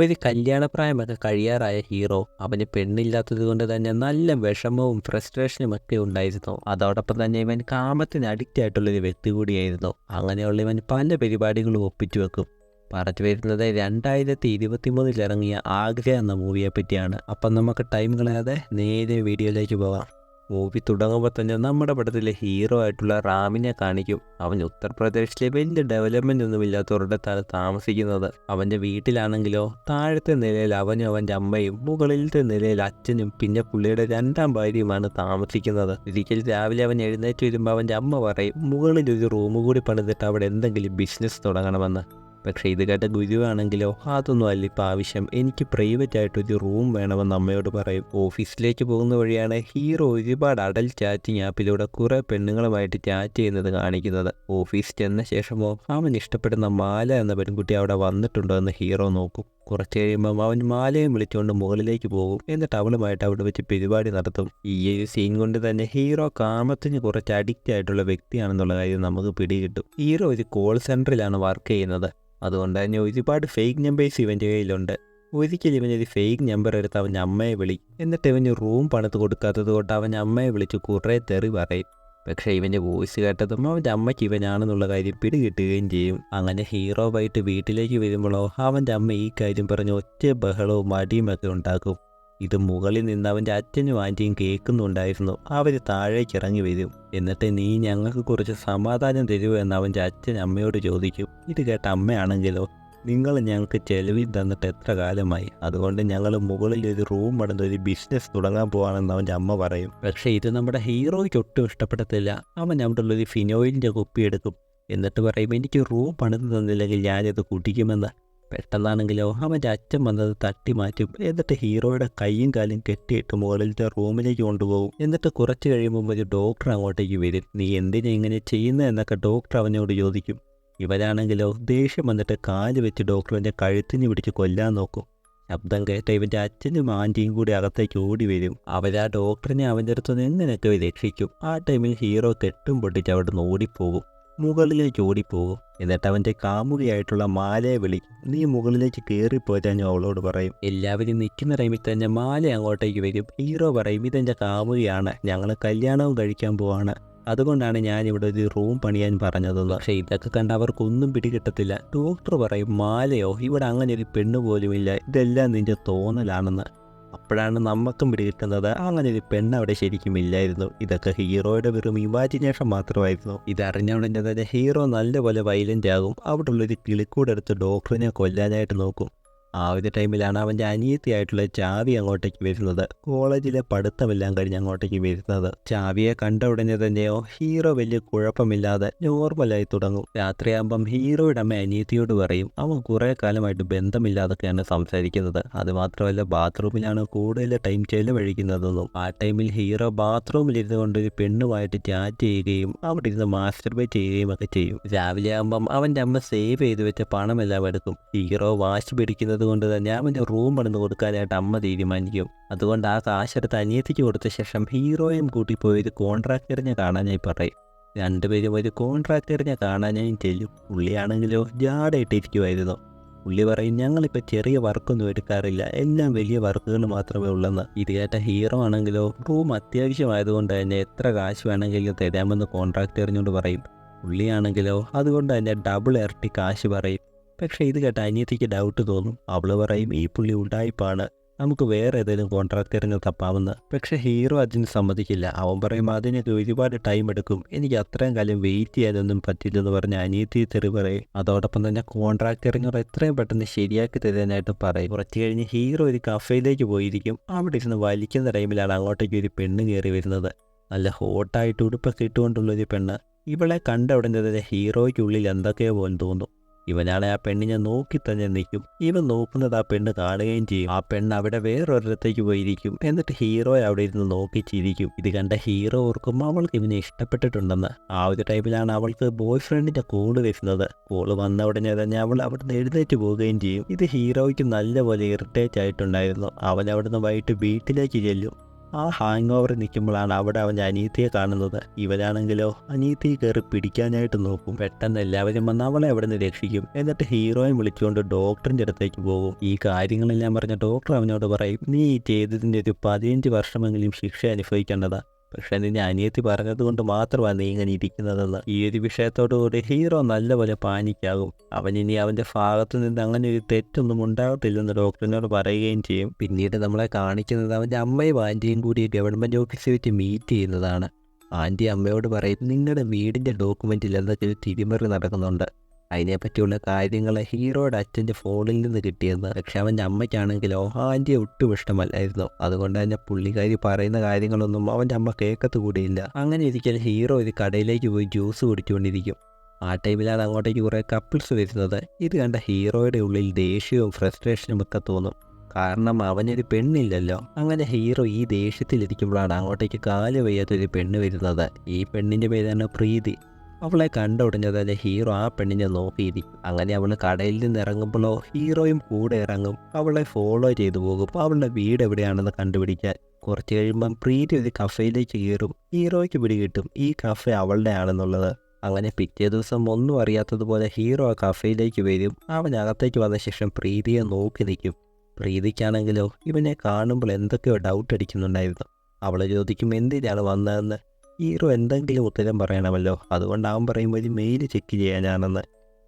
ഒരു കല്യാണപ്രായമൊക്കെ കഴിയാറായ ഹീറോ അവന് പെണ്ണില്ലാത്തത് കൊണ്ട് തന്നെ നല്ല വിഷമവും ഫ്രസ്ട്രേഷനും ഒക്കെ ഉണ്ടായിരുന്നു. അതോടൊപ്പം തന്നെ ഇവൻ കാമത്തിന് അഡിക്റ്റ് ആയിട്ടുള്ളൊരു വ്യക്തി കൂടിയായിരുന്നു. അങ്ങനെയുള്ള ഇവൻ പല പരിപാടികളും ഒപ്പിച്ചു വെക്കും. പറഞ്ഞു വരുന്നത് രണ്ടായിരത്തി ഇരുപത്തി മൂന്നിൽ ഇറങ്ങിയ ആഗ്രഹ എന്ന മൂവിയെ പറ്റിയാണ് അപ്പം നമുക്ക് ടൈം കളയാതെ നേരെ വീഡിയോയിലേക്ക് പോകാം. മൂവി തുടങ്ങുമ്പോൾ തന്നെ നമ്മുടെ പടത്തിലെ ഹീറോ ആയിട്ടുള്ള റാമിനെ കാണിക്കും. അവൻ ഉത്തർപ്രദേശിലെ വലിയ ഡെവലപ്മെന്റ് ഒന്നും ഇല്ലാത്തവരുടെത്താണ് താമസിക്കുന്നത്. അവന്റെ വീട്ടിലാണെങ്കിലോ താഴത്തെ നിലയിൽ അവനും അവന്റെ അമ്മയും മുകളിലത്തെ നിലയിൽ അച്ഛനും പിന്നെ പുള്ളിയുടെ രണ്ടാം ഭാര്യയുമാണ് താമസിക്കുന്നത്. ഒരിക്കൽ രാവിലെ അവൻ എഴുന്നേറ്റ് വരുമ്പോൾ അവന്റെ അമ്മ പറയും മുകളിൽ ഒരു റൂം കൂടി പണിതിട്ട് അവിടെ എന്തെങ്കിലും ബിസിനസ് തുടങ്ങണമെന്ന്. പക്ഷേ ഇത് കേട്ട ഗുരുവാണെങ്കിലോ അതൊന്നും അല്ല. ഇപ്പം ആവശ്യം. എനിക്ക് പ്രൈവറ്റ് ആയിട്ട് ഒരു റൂം വേണമെന്ന് അമ്മയോട് പറയും. ഓഫീസിലേക്ക് പോകുന്ന വഴിയാണ് ഹീറോ ഒരുപാട് അടൽ ചാറ്റിംഗ് ആപ്പിലൂടെ കുറേ പെണ്ണുങ്ങളുമായിട്ട് ചാറ്റ് ചെയ്യുന്നത് കാണിക്കുന്നത്. ഓഫീസ് ചെന്ന ശേഷമോ അവൻ ഇഷ്ടപ്പെടുന്ന മാല എന്ന പെൺകുട്ടി അവിടെ വന്നിട്ടുണ്ടോ എന്ന് ഹീറോ നോക്കും. കുറച്ച് കഴിയുമ്പം അവൻ മാലയും വിളിച്ചുകൊണ്ട് മുകളിലേക്ക് പോകും. എന്നിട്ട് അവളുമായിട്ട് അവിടെ വെച്ച് പരിപാടി നടത്തും. ഈ ഒരു സീൻ കൊണ്ട് തന്നെ ഹീറോ കാമത്തിന് കുറച്ച് അഡിക്റ്റ് ആയിട്ടുള്ള വ്യക്തിയാണെന്നുള്ള കാര്യം നമുക്ക് പിടികിട്ടും. ഹീറോ ഒരു കോൾ സെന്ററിലാണ് വർക്ക് ചെയ്യുന്നത്. അതുകൊണ്ട് തന്നെ ഒരുപാട് ഫേക്ക് നമ്പേഴ്സ് ഇവന്റെ കയ്യിലുണ്ട്. ഒരിക്കലും ഇവനൊരു ഫേക്ക് നമ്പർ എടുത്ത് അവന്റെ അമ്മയെ വിളി. എന്നിട്ട് ഇവന് റൂം പണിത് കൊടുക്കാത്തത് കൊണ്ട് അവന്റെ അമ്മയെ വിളിച്ച് കുറേ തെറി പറയും. പക്ഷേ ഇവന്റെ വോയിസ് കേട്ടതും അവന്റെ അമ്മയ്ക്ക് ഇവനാണെന്നുള്ള കാര്യം പിടികിട്ടുകയും ചെയ്യും. അങ്ങനെ ഹീറോ ആയിട്ട് വീട്ടിലേക്ക് വരുമ്പോഴോ അവന്റെ അമ്മ ഈ കാര്യം പറഞ്ഞ് ഒറ്റ ബഹളവും അടിയുമൊക്കെ ഉണ്ടാക്കും. ഇത് മുകളിൽ നിന്ന് അവന്റെ അച്ഛനും ആന്റിയും കേൾക്കുന്നുണ്ടായിരുന്നു. അവർ താഴേക്ക് ഇറങ്ങി വരും. എന്നിട്ട് നീ ഞങ്ങൾക്ക് കുറച്ച് സമാധാനം തരുമോ എന്ന് അവന്റെ അച്ഛൻ അമ്മയോട് ചോദിക്കും. ഇത് കേട്ട അമ്മയാണെങ്കിലോ? നിങ്ങൾ ഞങ്ങൾക്ക് ചെലവിൽ തന്നിട്ട് എത്ര കാലമായി? അതുകൊണ്ട് ഞങ്ങൾ മുകളിൽ ഒരു റൂം അടന്ന് ഒരു ബിസിനസ് തുടങ്ങാൻ പോവാണെന്ന് അവന്റെ അമ്മ പറയും. പക്ഷേ ഇത് നമ്മുടെ ഹീറോയ്ക്ക് ഒട്ടും ഇഷ്ടപ്പെടത്തില്ല. അവൻ അവിടെ ഉള്ളൊരു ഫിനോയിലിന്റെ കുപ്പി എടുക്കും. എന്നിട്ട് പറയും എനിക്ക് റൂം പണിത് തന്നില്ലെങ്കിൽ ഞാനിത് കുടിക്കുമെന്ന്. പെട്ടെന്നാണെങ്കിലോ അവന്റെ അച്ഛൻ വന്നത് തട്ടി മാറ്റും. എന്നിട്ട് ഹീറോയുടെ കൈയും കാലും കെട്ടിയിട്ട് മുകളിലത്തെ റൂമിലേക്ക് കൊണ്ടുപോകും. എന്നിട്ട് കുറച്ച് കഴിയുമ്പോൾ ഒരു ഡോക്ടർ അങ്ങോട്ടേക്ക് വരും. നീ എന്തിനാ ഇങ്ങനെ ചെയ്യുന്നത് എന്നൊക്കെ ഡോക്ടർ അവനോട് ചോദിക്കും. ഇവരാണെങ്കിലോ? ദേഷ്യം വന്നിട്ട് കാൽ വെച്ച് ഡോക്ടറിന്റെ കഴുത്തിന് പിടിച്ച് കൊല്ലാൻ നോക്കും. ശബ്ദം കേട്ട ഇവന്റെ അച്ഛനും ആന്റിയും കൂടി അകത്തേക്ക് ഓടി വരും. അവരാ ഡോക്ടറിനെ അവന്റെ അടുത്ത് നിന്ന് എങ്ങനെയൊക്കെ രക്ഷിക്കും? ആ ടൈമിൽ ഹീറോ കെട്ടും പൊട്ടിച്ച് അവിടെ നിന്ന് ഓടിപ്പോകും. മുകളിലേക്ക് ഓടിപ്പോകും. എന്നിട്ട് അവന്റെ കാമുകിയായിട്ടുള്ള മാലയെ വിളി നീ മുകളിലേക്ക് കയറിപ്പോരാൻ ഞാൻ അവളോട് പറയും. എല്ലാവരും നിൽക്കുന്ന ടൈമിൽ തന്നെ മാല അങ്ങോട്ടേക്ക് വരും. ഹീറോ പറയും ഇതെന്റെ കാമുകിയാണ്. ഞങ്ങൾ കല്യാണവും കഴിക്കാൻ പോവാണ്. അതുകൊണ്ടാണ് ഞാൻ ഇവിടെ ഒരു റൂം പണിയാൻ പറഞ്ഞത് പക്ഷേ ഇതൊക്കെ കണ്ട് അവർക്കൊന്നും പിടികിട്ടത്തില്ല. ഡോക്ടർ പറയും മാലയോ ഇവിടെ അങ്ങനെ ഒരു പെണ്ണ് പോലുമില്ല ഇതെല്ലാം നിന്റെ തോന്നലാണെന്ന്. അപ്പോഴാണ് നമുക്കും പിടികിട്ടുന്നത്. അങ്ങനെ ഒരു പെണ്ണ് അവിടെ ശരിക്കും ഇല്ലായിരുന്നു. ഇതൊക്കെ ഹീറോയുടെ വെറും ഇമാജിനേഷൻ മാത്രമായിരുന്നു. ഇതറിഞ്ഞ ഉടനെ തന്നെ ഹീറോ നല്ലപോലെ വയലന്റ് ആകും. അവിടെ ഉള്ളൊരു കിളിക്കൂടെടുത്ത് ഡോക്ടറിനെ കൊല്ലാനായിട്ട് നോക്കും. ആ ഒരു ടൈമിലാണ് അവന്റെ അനിയത്തിയായിട്ടുള്ള ചാവി അങ്ങോട്ടേക്ക് വരുന്നത്. കോളേജിലെ പഠിത്തമെല്ലാം കഴിഞ്ഞ് അങ്ങോട്ടേക്ക് വരുന്നത്. ചാവിയെ കണ്ട ഉടനെ തന്നെയോ ഹീറോ വലിയ കുഴപ്പമില്ലാതെ നോർമലായി തുടങ്ങും. രാത്രിയാകുമ്പം ഹീറോയുടെ അമ്മ അനിയത്തിയോട് പറയും അവൻ കുറേ കാലമായിട്ട് ബന്ധമില്ലാതൊക്കെയാണ് സംസാരിക്കുന്നത്. അതുമാത്രമല്ല ബാത്റൂമിലാണ് കൂടുതൽ ടൈം ചെലവഴിക്കുന്നതെന്നും ആ ടൈമിൽ ഹീറോ ബാത്റൂമിലിരുന്ന് കൊണ്ട് ഒരു പെണ്ണുമായിട്ട് ചാറ്റ് ചെയ്യുകയും അവിടെ ഇരുന്ന് മാസ്റ്റർബേറ്റ് ചെയ്യുകയും ഒക്കെ ചെയ്യും. രാവിലെ ആകുമ്പം അവന്റെ അമ്മ സേവ് ചെയ്ത് വെച്ച പണമെല്ലാം എടുക്കും. ഹീറോ വാശി പിടിക്കുന്നത് കൊണ്ട് തന്നെ അവന്റെ റൂം പണിത് കൊടുക്കാനായിട്ട് അമ്മ തീരുമാനിക്കും. അതുകൊണ്ട് ആ കാശെടുത്ത് അനിയത്തിക്ക് കൊടുത്ത ശേഷം ഹീറോയും കൂട്ടി പോയി ഒരു കോൺട്രാക്ടറിനെ കാണാനായി പറയും. രണ്ടുപേരും ഒരു കോൺട്രാക്ടറിനെ കാണാനായി ചെല്ലും. പുള്ളിയാണെങ്കിലോ ജാടയിട്ടിരിക്കുമായിരുന്നു പുള്ളി പറയും ഞങ്ങളിപ്പോൾ ചെറിയ വർക്കൊന്നും എടുക്കാറില്ല. എല്ലാം വലിയ വർക്കുകൾ മാത്രമേ ഉള്ളെന്ന്. ഇത് കേട്ട ഹീറോ ആണെങ്കിലോ റൂം അത്യാവശ്യമായതുകൊണ്ട് തന്നെ എത്ര കാശ് വേണമെങ്കിലും തരാമെന്ന് കോൺട്രാക്ടറിനോട് പറയും. പുള്ളിയാണെങ്കിലോ അതുകൊണ്ട് തന്നെ ഡബിൾ ഇരട്ടി കാശ് പറയും. പക്ഷേ ഇത് കേട്ട അനിയത്തിക്ക് ഡൗട്ട് തോന്നും. അവൾ പറയും ഈ പുള്ളി ഉണ്ടായിപ്പാണ്. നമുക്ക് വേറെ ഏതെങ്കിലും കോൺട്രാക്ടറിനെ തപ്പാമെന്ന് പക്ഷേ ഹീറോ അതിന് സമ്മതിക്കില്ല. അവൻ പറയും അതിനൊക്കെ ഒരുപാട് ടൈം എടുക്കും. എനിക്ക് അത്രയും കാലം വെയിറ്റ് ചെയ്യാനൊന്നും പറ്റില്ലെന്ന് പറഞ്ഞ് അനിയത്തി തെറി പറയും. അതോടൊപ്പം തന്നെ കോൺട്രാക്ടറിനോട് എത്രയും പെട്ടെന്ന് ശരിയാക്കി തരാനായിട്ട് പറയും. കുറച്ച് കഴിഞ്ഞ് ഹീറോ ഒരു കഫേയിലേക്ക് പോയിരിക്കും. അവിടെ ഇരുന്ന് വലിക്കുന്ന ടൈമിലാണ് അങ്ങോട്ടേക്ക് ഒരു പെണ്ണ് കയറി വരുന്നത്. നല്ല ഹോട്ടായിട്ട് ഉടുപ്പൊക്കെ ഇട്ടുകൊണ്ടുള്ളൊരു പെണ്ണ്. ഇവളെ കണ്ട ഉടനെ തന്നെ ഹീറോയ്ക്കുള്ളിൽ എന്തൊക്കെയോ പോലെ തോന്നും. ഇവനാണെ ആ പെണ്ണിനെ നോക്കി തന്നെ നിൽക്കും. ഇവൻ നോക്കുന്നത് ആ പെണ്ണ് കാണുകയും ചെയ്യും. ആ പെണ്ണ് അവിടെ വേറൊരിടത്തേക്ക് പോയിരിക്കും. എന്നിട്ട് ഹീറോയെ അവിടെ ഇരുന്ന് നോക്കി ചിരിക്കും. ഇത് കണ്ട ഹീറോ ഓർക്കും അവൾക്ക് ഇവനെ ഇഷ്ടപ്പെട്ടിട്ടുണ്ടെന്ന്. ആ ഒരു ടൈമിലാണ് അവൾക്ക് ബോയ് ഫ്രണ്ടിന്റെ കോൾ വരുന്നത്. കോൾ വന്ന ഉടനെ തന്നെ അവൾ അവിടുന്ന് എഴുന്നേറ്റ് പോവുകയും ചെയ്യും. ഇത് ഹീറോയ്ക്ക് നല്ലപോലെ ഇറിറ്റേറ്റ് ആയിട്ടുണ്ടായിരുന്നു. അവൻ അവിടുന്ന് വൈകിട്ട് വീട്ടിലേക്ക് ചെല്ലും. ആ ഹാങ് ഓവർ നിൽക്കുമ്പോഴാണ് അവിടെ അവന്റെ അനീതിയെ കാണുന്നത്. ഇവരാണെങ്കിലോ അനീതി കയറി പിടിക്കാനായിട്ട് നോക്കും. പെട്ടെന്ന് എല്ലാവരും വന്ന് അവളെ അവിടെ നിന്ന് രക്ഷിക്കും. എന്നിട്ട് ഹീറോയെ വിളിച്ചുകൊണ്ട് ഡോക്ടറിന്റെ അടുത്തേക്ക് പോകും. ഈ കാര്യങ്ങളെല്ലാം പറഞ്ഞ ഡോക്ടർ അവനോട് പറയും നീ ചെയ്തതിന്റെ ഒരു പതിനഞ്ച് വർഷമെങ്കിലും ശിക്ഷ അനുഭവിക്കേണ്ടതാ. പക്ഷെ നിന്നെ അനിയത്തി പറഞ്ഞത് കൊണ്ട് മാത്രമാണ് നീ ഇങ്ങനെ ഇരിക്കുന്നതെന്ന്. ഈ ഒരു വിഷയത്തോടുകൂടി ഹീറോ നല്ലപോലെ പാനിക്കാകും. അവൻ ഇനി അവന്റെ ഭാഗത്ത് നിന്ന് അങ്ങനെ ഒരു തെറ്റൊന്നും ഉണ്ടാകത്തില്ലെന്ന് ഡോക്ടറിനോട് പറയുകയും ചെയ്യും. പിന്നീട് നമ്മളെ കാണിക്കുന്നത് അവന്റെ അമ്മയും ആന്റിയും കൂടി ഗവൺമെന്റ് ഓഫീസിൽ വെച്ച് മീറ്റ് ചെയ്യുന്നതാണ്. ആന്റി അമ്മയോട് പറയും നിങ്ങളുടെ വീടിന്റെ ഡോക്യുമെന്റിൽ എന്തൊക്കെ തിരിമറി നടക്കുന്നുണ്ട്. അതിനെപ്പറ്റിയുള്ള കാര്യങ്ങൾ ഹീറോയുടെ അച്ഛന്റെ ഫോണിൽ നിന്ന് കിട്ടിയെന്ന്. അവന്റെ അമ്മയ്ക്കാണെങ്കിലോ ഓഹാന്റെ ഒട്ടും ഇഷ്ടമല്ലായിരുന്നു. അതുകൊണ്ട് തന്നെ പുള്ളിക്കാരി പറയുന്ന കാര്യങ്ങളൊന്നും അവന്റെ അമ്മ കേൾക്കത്ത് കൂടിയില്ല. അങ്ങനെ ഇരിക്കാൻ ഹീറോ ഒരു കടയിലേക്ക് പോയി ജ്യൂസ് കുടിച്ചുകൊണ്ടിരിക്കും. ആ ടൈമിലാണ് അങ്ങോട്ടേക്ക് കുറേ കപ്പിൾസ് വരുന്നത്. ഇത് കണ്ട ഹീറോയുടെ ഉള്ളിൽ ദേഷ്യവും ഫ്രസ്ട്രേഷനും ഒക്കെ തോന്നും. കാരണം അവനൊരു പെണ്ണില്ലല്ലോ. അങ്ങനെ ഹീറോ ഈ ദേഷ്യത്തിലിരിക്കുമ്പോഴാണ് അങ്ങോട്ടേക്ക് കാൽ വയ്യാത്തൊരു പെണ്ണ് വരുന്നത്. ഈ പെണ്ണിന്റെ പേരാണ് പ്രീതി. അവളെ കണ്ട ഉടനെ തന്നെ ഹീറോ ആ പെണ്ണിനെ നോക്കിയിരിക്കും അങ്ങനെ അവൾ കടയിൽ നിന്ന് ഇറങ്ങുമ്പോഴോ ഹീറോയും കൂടെ ഇറങ്ങും. അവളെ ഫോളോ ചെയ്തു പോകും. അപ്പോൾ അവളുടെ വീട് എവിടെയാണെന്ന് കണ്ടുപിടിക്കാൻ. കുറച്ച് കഴിയുമ്പം പ്രീതി ഒരു കഫേയിലേക്ക് കയറും. ഹീറോയ്ക്ക് പിടികിട്ടും ഈ കഫേ അവളുടെ ആണെന്നുള്ളത്. അങ്ങനെ പിറ്റേ ദിവസം ഒന്നും അറിയാത്തതുപോലെ ഹീറോ ആ കഫേയിലേക്ക് വരും. അവൻ അകത്തേക്ക് വന്ന ശേഷം പ്രീതിയെ നോക്കി നിൽക്കും. പ്രീതിക്കാണെങ്കിലോ ഇവനെ കാണുമ്പോൾ എന്തൊക്കെയോ ഡൗട്ട് അടിക്കുന്നുണ്ടായിരുന്നു. അവളെ ചോദിക്കും എന്തിനാണ് വന്നതെന്ന്? ഹീറോ എന്തെങ്കിലും ഉത്തരം പറയണമല്ലോ. അതുകൊണ്ട് അവൻ പറയുമ്പോൾ ഒരു മെയിൽ ചെക്ക് ചെയ്യാനാണെന്ന്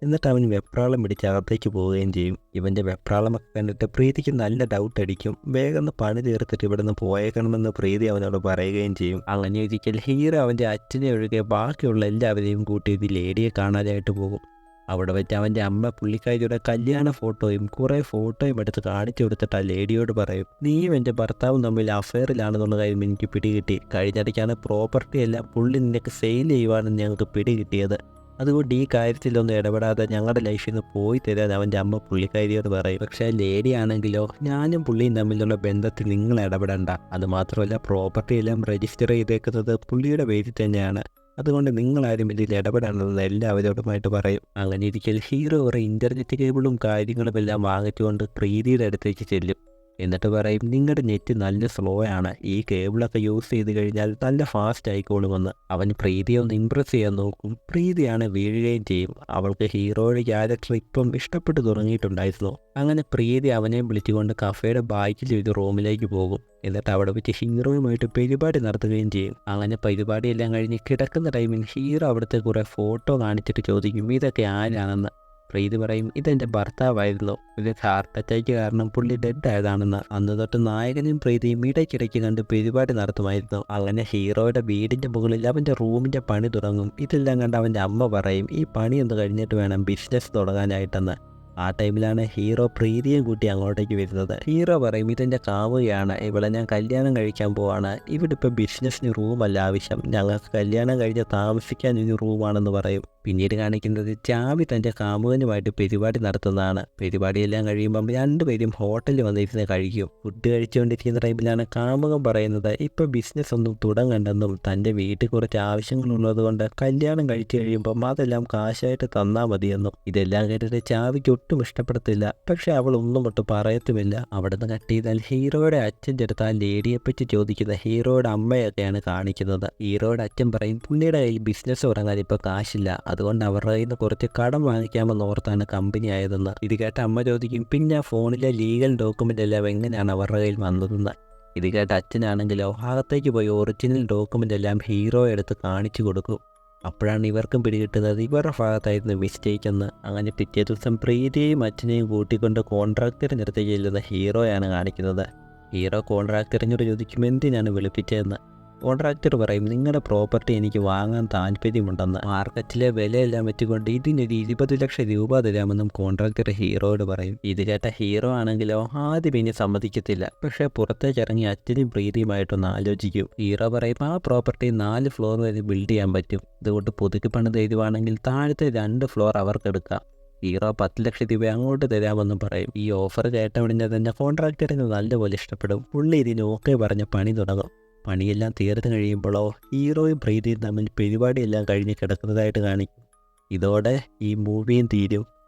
എന്നിട്ട് അവൻ വെപ്രാളം പിടിച്ച് അകത്തേക്ക് പോവുകയും ചെയ്യും. ഇവന്റെ വെപ്രാളമൊക്കെ കണ്ടിട്ട് പ്രീതിക്ക് നല്ല ഡൗട്ട് അടിക്കും. വേഗം പണി തീർത്തിട്ട് ഇവിടെ നിന്ന് പോയേക്കണമെന്ന് പ്രീതി അവനോട് പറയുകയും ചെയ്യും. അങ്ങനെ ഒരിക്കൽ ഹീറോ അവന്റെ അച്ഛനെ ഒഴികെ ബാക്കിയുള്ള എല്ലാവരെയും കൂട്ടി ഇത് ലേഡിയെ കാണാനായിട്ട് പോകും. അവിടെ വെച്ച് അവന്റെ അമ്മ പുള്ളിക്കാരിയുടെ കല്യാണ ഫോട്ടോയും കുറേ ഫോട്ടോയും എടുത്ത് കാണിച്ചു കൊടുത്തിട്ട് ആ ലേഡിയോട് പറയും നീയും എന്റെ ഭർത്താവും തമ്മിൽ അഫെയറിലാണെന്നുള്ള കാര്യം എനിക്ക് പിടികിട്ടി. കഴിഞ്ഞിടയ്ക്കാണ് പ്രോപ്പർട്ടി എല്ലാം പുള്ളി നിനക്ക് സെയിൽ ചെയ്യുവാണെന്ന് ഞങ്ങൾക്ക് പിടികിട്ടിയത്. അതുകൊണ്ട് ഈ കാര്യത്തിലൊന്നും ഇടപെടാതെ ഞങ്ങളുടെ ലൈഫിൽ നിന്ന് പോയി തരാൻ അവന്റെ അമ്മ പുള്ളിക്കാരിയോട് പറയും. പക്ഷേ ലേഡി ആണെങ്കിലോ ഞാനും പുള്ളിയും തമ്മിലുള്ള ബന്ധത്തിൽ നിങ്ങൾ ഇടപെടണ്ട. അതുമാത്രമല്ല പ്രോപ്പർട്ടി എല്ലാം രജിസ്റ്റർ ചെയ്തേക്കുന്നത് പുള്ളിയുടെ പേരിൽ തന്നെയാണ്. അതുകൊണ്ട് നിങ്ങളാരും ഇതിൽ ഇടപെടണമെന്ന് എല്ലാവരോടുമായിട്ട് പറയും. അങ്ങനെ ഇരിക്കൽ ഹീറോ ഒരു ഇന്റർനെറ്റ് കേബിളും കാര്യങ്ങളും എല്ലാം വാങ്ങിച്ചുകൊണ്ട് പ്രീതിയുടെ അടുത്തേക്ക് ചെല്ലും. എന്നിട്ട് പറയും നിങ്ങളുടെ നെറ്റ് നല്ല സ്ലോ ആണ്. ഈ കേബിളൊക്കെ യൂസ് ചെയ്ത് കഴിഞ്ഞാൽ നല്ല ഫാസ്റ്റ് ആയിക്കോളുമെന്ന്. അവൻ പ്രീതിയെ ഒന്ന് ഇമ്പ്രസ് ചെയ്യാൻ നോക്കും. പ്രീതിയാണ് വീഴുകയും ചെയ്യും. അവൾക്ക് ഹീറോയുടെ ക്യാരക്ടർ ഇപ്പം ഇഷ്ടപ്പെട്ടു തുടങ്ങിയിട്ടുണ്ടായിരുന്നു. അങ്ങനെ പ്രീതി അവനെ വിളിച്ചുകൊണ്ട് കഫേയുടെ ബാക്കിൽ ചെയ്ത് റൂമിലേക്ക് പോകും. എന്നിട്ട് അവിടെ വെച്ച് ഹീറോയുമായിട്ട് പരിപാടി നടത്തുകയും ചെയ്യും. അങ്ങനെ പരിപാടിയെല്ലാം കഴിഞ്ഞ് കിടക്കുന്ന ടൈമിൽ ഹീറോ അവിടുത്തെ കുറേ ഫോട്ടോ കാണിച്ചിട്ട് ചോദിക്കും ഇതൊക്കെ ആരാണെന്ന്? പ്രീതി പറയും ഇതെന്റെ ഭർത്താവായിരുന്നു. ഒരു ഹാർട്ട് അറ്റാക്ക് കാരണം പുള്ളി ഡെഡ് ആയതാണെന്ന് അന്ന് തൊട്ട് നായകനും പ്രീതിയും ഇടയ്ക്കിടയ്ക്ക് കണ്ട് പരിപാടി നടത്തുമായിരുന്നു. അങ്ങനെ ഹീറോയുടെ വീടിന്റെ മുകളിൽ അവന്റെ റൂമിന്റെ പണി തുടങ്ങും. ഇതെല്ലാം കണ്ട് അവന്റെ അമ്മ പറയും ഈ പണി ഒന്ന് കഴിഞ്ഞിട്ട് വേണം. ബിസിനസ് തുടങ്ങാനായിട്ടെന്ന്. ആ ടൈമിലാണ് ഹീറോ പ്രീതിയും കൂട്ടി അങ്ങോട്ടേക്ക് വരുന്നത്. ഹീറോ പറയും ഇതെന്റെ കാമുകയാണ്. ഇവിടെ ഞാൻ കല്യാണം കഴിക്കാൻ പോവാണ്. ഇവിടെ ഇപ്പോൾ ബിസിനസ്സിന് റൂമല്ല ആവശ്യം. ഞങ്ങൾക്ക് കല്യാണം കഴിഞ്ഞ് താമസിക്കാൻ ഇനി റൂമാണെന്ന് പറയും. പിന്നീട് കാണിക്കുന്നത് ചാവി തന്റെ കാമുകനുമായിട്ട് പരിപാടി നടത്തുന്നതാണ്. പരിപാടിയെല്ലാം കഴിയുമ്പം രണ്ടുപേരും ഹോട്ടലിൽ വന്നിരുന്ന് കഴിക്കും. ഫുഡ് കഴിച്ചുകൊണ്ടിരിക്കുന്ന ടൈമിലാണ് കാമുകൻ പറയുന്നത് ഇപ്പോൾ ബിസിനസ് ഒന്നും തുടങ്ങണ്ടെന്നും തന്റെ വീട്ടിൽ കുറച്ച് ആവശ്യങ്ങളുള്ളത് കൊണ്ട് കല്യാണം കഴിച്ചു കഴിയുമ്പം അതെല്ലാം കാശായിട്ട് തന്നാൽ മതിയെന്നും. ഇതെല്ലാം കേട്ടിട്ട് ചാവിക്ക് ഒട്ടും ഇഷ്ടപ്പെടത്തില്ല. പക്ഷെ അവൾ ഒന്നും ഒട്ടും പറയത്തുമില്ല. അവിടുന്ന് കട്ട് ചെയ്താൽ ഹീറോയുടെ അച്ഛന്റെ അടുത്ത് ആ ലേഡിയെപ്പറ്റി ചോദിക്കുന്ന ഹീറോയുടെ അമ്മയൊക്കെയാണ് കാണിക്കുന്നത്. ഹീറോയുടെ അച്ഛൻ പറയും പുള്ളിയുടെ കയ്യിൽ ബിസിനസ് തുടങ്ങാൻ ഇപ്പോൾ കാശില്ല. അതുകൊണ്ട് അവരുടെ കയ്യിൽ നിന്ന് കുറച്ച് കടം വാങ്ങിക്കാമെന്ന് ഓർത്താണ് കമ്പനി ആയതെന്ന്. ഇത് കേട്ട അമ്മ ചോദിക്കും പിന്നെ ഫോണിലെ ലീഗൽ ഡോക്യുമെന്റ് എല്ലാം എങ്ങനെയാണ് അവരുടെ കയ്യിൽ വന്നതെന്ന്? ഇത് കേട്ട അച്ഛനാണെങ്കിലോ ഭാഗത്തേക്ക് പോയി ഒറിജിനൽ ഡോക്യുമെന്റ് എല്ലാം ഹീറോ എടുത്ത് കാണിച്ചു കൊടുക്കും. അപ്പോഴാണ് ഇവർക്കും പിടികിട്ടുന്നത്. ഇവരുടെ ഭാഗത്തായിരുന്നു മിസ്റ്റേക്ക് എന്ന് അങ്ങനെ പിറ്റേ ദിവസം പ്രീതിയെയും അച്ഛനെയും കൂട്ടിക്കൊണ്ട് കോൺട്രാക്ടറിന്റെ നിർത്തി ചെല്ലുന്ന ഹീറോയാണ് കാണിക്കുന്നത്. ഹീറോ കോൺട്രാക്ടറിനോട് ചോദിക്കും എന്തിനാണ് വിളിപ്പിച്ചതെന്ന്? കോൺട്രാക്ടർ പറയും നിങ്ങളുടെ പ്രോപ്പർട്ടി എനിക്ക് വാങ്ങാൻ താല്പര്യമുണ്ടെന്ന്. മാർക്കറ്റിലെ വിലയെല്ലാം വെച്ചുകൊണ്ട് ഇതിനൊരു ഇരുപത് ലക്ഷം രൂപ തരാമെന്നും കോൺട്രാക്ടർ ഹീറോയോട് പറയും. ഇത് കേട്ട ഹീറോ ആണെങ്കിലോ ആദ്യം ഇനി സമ്മതിക്കത്തില്ല. പക്ഷേ പുറത്തേക്ക് ഇറങ്ങി അച്ഛനും പ്രീതിയുമായിട്ടൊന്ന് ആലോചിക്കും. ഹീറോ പറയും ആ പ്രോപ്പർട്ടി നാല് ഫ്ലോർ വരെ ബിൽഡ് ചെയ്യാൻ പറ്റും. ഇതുകൊണ്ട് പുതുക്കി പണി എഴുതുവാണെങ്കിൽ താഴത്തെ രണ്ട് ഫ്ലോർ അവർക്കെടുക്കാം. ഹീറോ പത്ത് ലക്ഷം രൂപ അങ്ങോട്ട് തരാമെന്നും പറയും. ഈ ഓഫർ കേട്ട ഉടനെ തന്നെ കോൺട്രാക്ടറിന് നല്ലപോലെ ഇഷ്ടപ്പെടും. പുള്ളി ഇതിന് ഓക്കെ പറഞ്ഞ് പണി തുടങ്ങും. പണിയെല്ലാം തീർന്നു കഴിയുമ്പോഴോ ഹീറോയും പ്രീതിയും തമ്മിൽ പരിപാടിയെല്ലാം കഴിഞ്ഞ് കിടക്കുന്നതായിട്ട് കാണിക്കും ഇതോടെ ഈ മൂവിയും തീരും.